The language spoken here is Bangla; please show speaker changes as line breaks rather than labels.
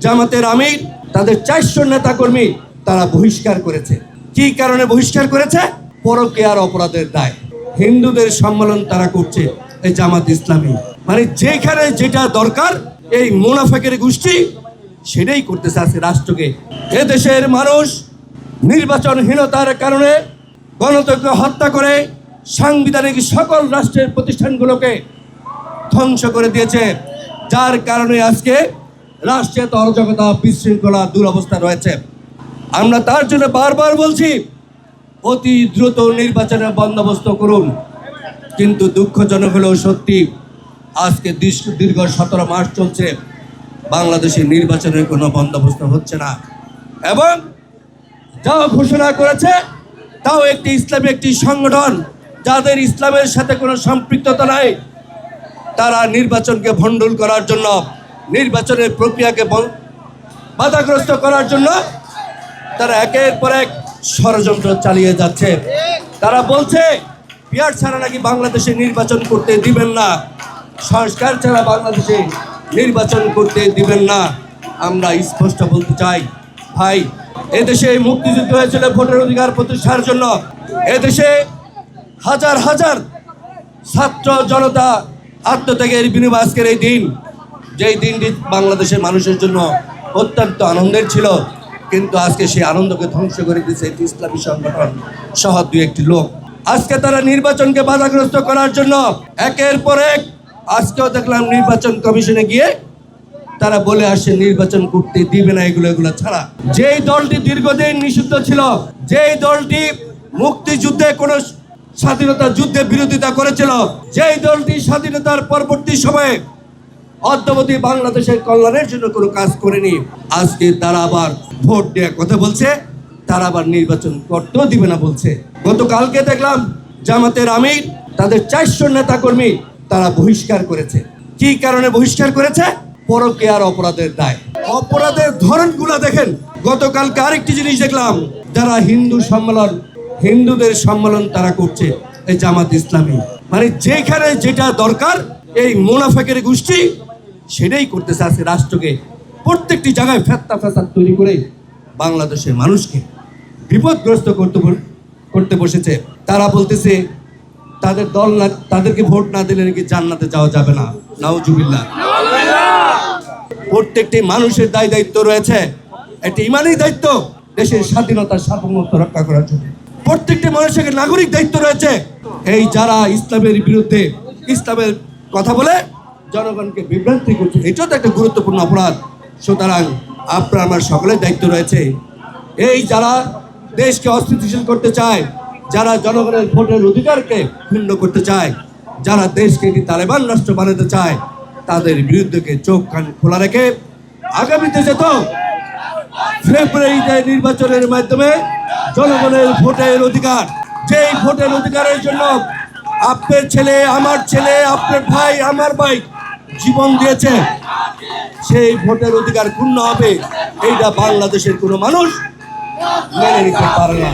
জামাতের আমির, তাদের চারশো নেতাকর্মী তারা বহিষ্কার করেছে। কি কারণে বহিষ্কার করেছে? পরকেয়ার অপরাধের দায়। হিন্দুদের সম্মেলন তারা করছে এই জামাত ইসলামী। মানে যেখানে যেটা দরকার, এই মোনাফেকের গোষ্ঠী সেটাই করতেছে আজকে রাষ্ট্রকে। এ দেশের মানুষ নির্বাচনহীনতার কারণে গণতন্ত্র হত্যা করে সাংবিধানিক সকল রাষ্ট্রের প্রতিষ্ঠানগুলোকে ধ্বংস করে দিয়েছে। যার কারণে আজকে রাষ্ট্রে অরাজকতা বিশৃঙ্খলা দুরবস্থা রয়েছে। আমরা তার জন্য বারবার বলছি, অতি দ্রুত নির্বাচনের বন্দোবস্ত করুন। কিন্তু দুঃখজনক হলেও সত্যি, আজকে দীর্ঘ- দীর্ঘ সতেরো মাস চলছে। বাংলাদেশে নির্বাচনের কোনো বন্দোবস্ত হচ্ছে না। এবং যা ঘোষণা করেছে, তাও একটি ইসলামী একটি সংগঠন, যাদের ইসলামের সাথে কোনো সম্পৃক্ততা নাই, তারা নির্বাচনকে ভণ্ডুল করার জন্য নির্বাচনের প্রক্রিয়াকে বাধাগ্রস্ত করার জন্য তারা একের পর এক ষড়যন্ত্র চালিয়ে যাচ্ছে। তারা বলছে পিয়ার ছাড়া নাকি বাংলাদেশে নির্বাচন করতে দিবেন না। সংস্কার ছাড়া বাংলাদেশে নির্বাচন করতে দিবেন না। আমরা স্পষ্ট বলতে চাই, ভাই, এদেশে মুক্তিযুদ্ধ হয়েছিল ভোটের অধিকার প্রতিষ্ঠার জন্য। এদেশে হাজার হাজার ছাত্র জনতা আত্মত্যাগের বিনিময় আজকের এই দিন যেই দিনটি বাংলাদেশের মানুষের জন্য অত্যন্ত আনন্দের ছিল, কিন্তু আজকে সেই আনন্দকে ধ্বংস করে দিয়েছে একটি ইসলামী সংগঠন সহ দুই একটি লোক। আজকে তারা নির্বাচনকে বাধাগ্রস্ত করার জন্য একের পর এক আজকেও দেখলাম নির্বাচন কমিশনে গিয়ে তারা বলে আসে নির্বাচন করতে দিবে না এগুলো এগুলো ছাড়া। যেই দলটি দীর্ঘদিন নিষিদ্ধ ছিল, যেই দলটি মুক্তিযুদ্ধে কোন স্বাধীনতা যুদ্ধে বিরোধিতা করেছিল, যেই দলটি স্বাধীনতার পরবর্তী সময়ে অদ্যাবধি বাংলাদেশের কল্যাণের জন্য কোনো কাজ করেনি। আজকে তারা আবার ভোট দেওয়ার কথা বলছে, তারা আবার নির্বাচন করতেও দিবে না বলছে। গতকালকে দেখলাম জামাতের আমির, তাদের চারশো নেতাকর্মী তারা বহিষ্কার করেছে। কি কারণে বহিষ্কার করেছে? পরকেয়ার অপরাধের দায়। অপরাধের ধরনগুলো দেখেন। গতকালকে আরেকটি জিনিস দেখলাম, যারা হিন্দু সম্মেলন, হিন্দুদের সম্মেলন তারা করছে, এই জামাত ইসলামী। মানে যেখানে যেটা দরকার, এই মোনাফেকের গোষ্ঠী সেটাই করতেছে আজকে রাষ্ট্রকে। প্রত্যেকটি জায়গায় ফেত্তা ফেসাদ তৈরি করে বাংলাদেশের মানুষকে বিপদগ্রস্ত করতে করতে বসেছে। তারা বলতেছে, তাদের দল না, তাদেরকে ভোট না দিলে নাকি জান্নাতে যাওয়া যাবে না। নাউজুবিল্লাহ। প্রত্যেকটি মানুষের দায় দায়িত্ব রয়েছে। একটি ইমানি দায়িত্ব দেশের স্বাধীনতা সার্বভৌমত্ব রক্ষা করার জন্য। প্রত্যেকটি মানুষের নাগরিক দায়িত্ব রয়েছে। এই যারা ইসলামের বিরুদ্ধে ইসলামের কথা বলে জনগণকে বিভ্রান্তি করছে। এটাও তো একটা গুরুত্বপূর্ণ অপরাধ। সুতরাং আপনার, আমার সকলের দায়িত্ব রয়েছে। এই যারা দেশকে অস্থিতিশীল করতে চায়, যারা জনগণের ভোটের অধিকারকে ক্ষুণ্ণ করতে চায়, যারা দেশকে একটি তালেবান রাষ্ট্র বানাতে চায়, তাদের বিরুদ্ধে চোখ, কান খোলা রেখে আগামীতে যেত ফেব্রুয়ারিতে নির্বাচনের মাধ্যমে জনগণের ভোটের অধিকার, যেই ভোটের অধিকারের জন্য আপনার ছেলে, আমার ছেলে, আপনার ভাই, আমার ভাই জীবন দিয়েছে। সেই ভোটের অধিকার ক্ষুণ্ণ হবে। এইটা বাংলাদেশের কোনো মানুষ মেনে নিতে পারে না।